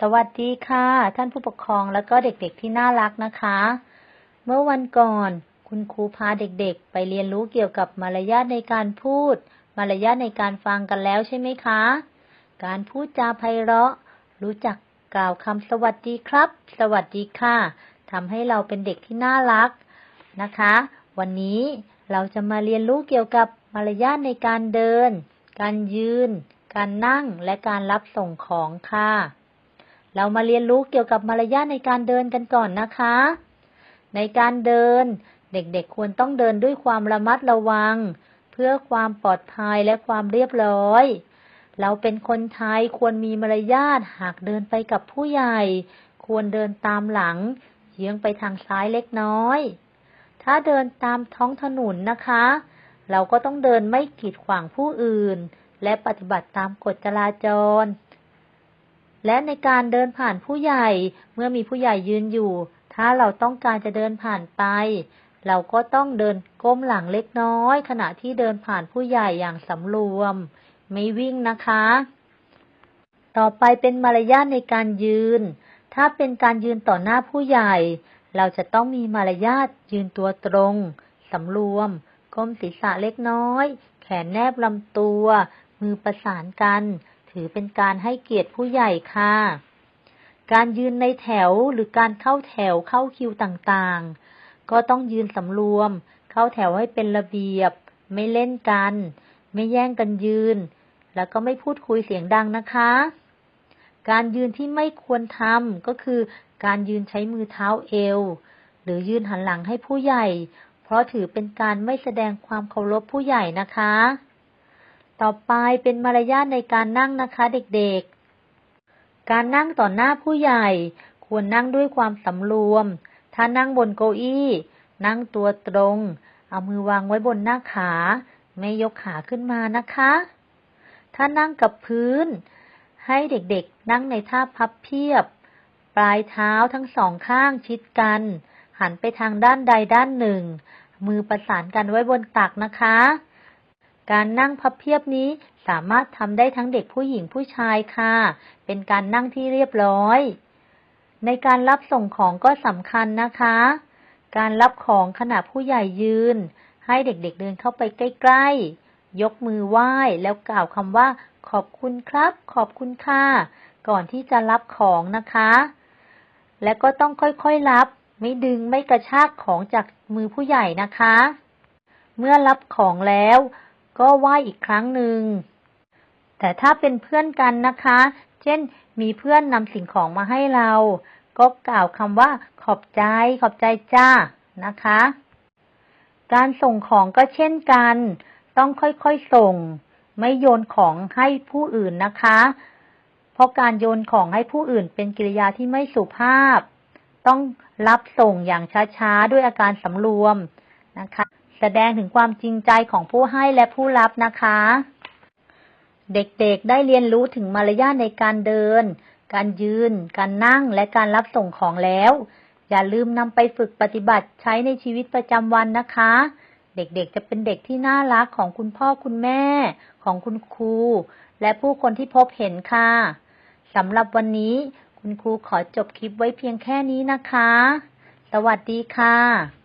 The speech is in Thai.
สวัสดีค่ะ ท่านผู้ปกครองและก็เด็กๆที่น่ารักนะคะ เมื่อวันก่อน คุณครูพาเด็กๆ ไปเรียนรู้เกี่ยวกับมารยาทในการพูด มารยาทในการฟังกันแล้วใช่ไหมคะ การพูดจาไพเราะ รู้จักกล่าวคำสวัสดีครับ สวัสดีค่ะทำให้เราเป็นเด็กที่น่ารักนะคะ วันนี้เราจะมาเรียนรู้เกี่ยวกับมารยาทในการเดิน การยืน การนั่งและการรับส่งของค่ะ เรามาเรียนรู้เกี่ยวกับมารยาทในการเดินกันก่อนนะคะ ในการเดิน เด็กๆควรต้องเดินด้วยความระมัดระวัง เพื่อความปลอดภัยและความเรียบร้อย เราเป็นคนไทยควรมีมารยาทหากเดินไปกับผู้ใหญ่ ควรเดินตามหลังเยื้องไปทางซ้ายเล็กน้อย ถ้าเดินตามท้องถนนนะคะ เราก็ต้องเดินไม่กีดขวางผู้อื่น และปฏิบัติตามกฎจราจร และในการเดินผ่านผู้ใหญ่ เมื่อมีผู้ใหญ่ยืนอยู่ ถ้าเราต้องการจะเดินผ่านไป เราก็ต้องเดินก้มหลังเล็กน้อย ขณะที่เดินผ่านผู้ใหญ่อย่างสำรวม ไม่วิ่งนะคะ ต่อไปเป็นมารยาทในการยืน ถ้าเป็นการยืนต่อหน้าผู้ใหญ่ เราจะต้องมีมารยาทยืนตัวตรง สำรวม ก้มศีรษะเล็กน้อย แขนแนบลำตัว มือประสานกัน ถือเป็นการให้เกียรติผู้ใหญ่ค่ะ การยืนในแถวหรือการเข้าแถวเข้าคิวต่างๆ ก็ต้องยืนสำรวม เข้าแถวให้เป็นระเบียบ ไม่เล่นกัน ไม่แย่งกันยืน แล้วก็ไม่พูดคุยเสียงดังนะคะ การยืนที่ไม่ควรทำก็คือ การยืนใช้มือเท้าเอว หรือยืนหันหลังให้ผู้ใหญ่ เพราะถือเป็นการไม่แสดงความเคารพผู้ใหญ่นะคะ ต่อไปเป็นมารยาทในการนั่งนะคะเด็กๆ การนั่งต่อหน้าผู้ใหญ่ ควรนั่งด้วยความสำรวม ถ้านั่งบนเก้าอี้ นั่งตัวตรง เอามือวางไว้บนหน้าขา ไม่ยกขาขึ้นมานะคะ ถ้านั่งกับพื้น ให้เด็กๆ นั่งในท่าพับเพียบ ปลายเท้าทั้งสองข้างชิดกัน หันไปทางด้านใดด้านหนึ่ง มือประสานกันไว้บนตักนะคะ การนั่งพับเพียบนี้สามารถทำได้ทั้งเด็กผู้หญิงผู้ชายค่ะ เป็นการนั่งที่เรียบร้อย ในการรับส่งของก็สำคัญนะคะ การรับของขณะผู้ใหญ่ยืน ให้เด็กๆเเดินเข้าไปใกล้ๆ ยกมือไหว้แล้วกล่าวคำว่า ขอบคุณครับ ขอบคุณค่ะ ก่อนที่จะรับของนะคะ และก็ต้องค่อยๆรับ ไม่ดึงไม่กระชากของจากมือผู้ใหญ่นะคะ เมื่อรับของแล้ว ก็ไหว้อีกครั้งหนึ่ง แต่ถ้าเป็นเพื่อนกันนะคะ เช่น มีเพื่อนนำสิ่งของมาให้เรา ก็กล่าวคำว่า ขอบใจ ขอบใจจ้า นะคะ การส่งของก็เช่นกัน ต้องค่อยๆส่ง ไม่โยนของให้ผู้อื่นนะคะ เพราะการโยนของให้ผู้อื่นเป็นกิริยาที่ไม่สุภาพ ต้องรับส่งอย่างช้าๆ ด้วยอาการสำรวมนะคะ แสดงถึงความจริงใจของผู้ให้และผู้รับนะคะ เด็กๆได้เรียนรู้ถึงมารยาทในการเดิน การยืน การนั่งและการรับส่งของแล้ว อย่าลืมนำไปฝึกปฏิบัติใช้ในชีวิตประจำวันนะคะ เด็กๆจะเป็นเด็กที่น่ารักของคุณพ่อคุณแม่ ของคุณครู และผู้คนที่พบเห็นค่ะสำหรับวันนี้ คุณครูขอจบคลิปไว้เพียงแค่นี้นะคะ สวัสดีค่ะ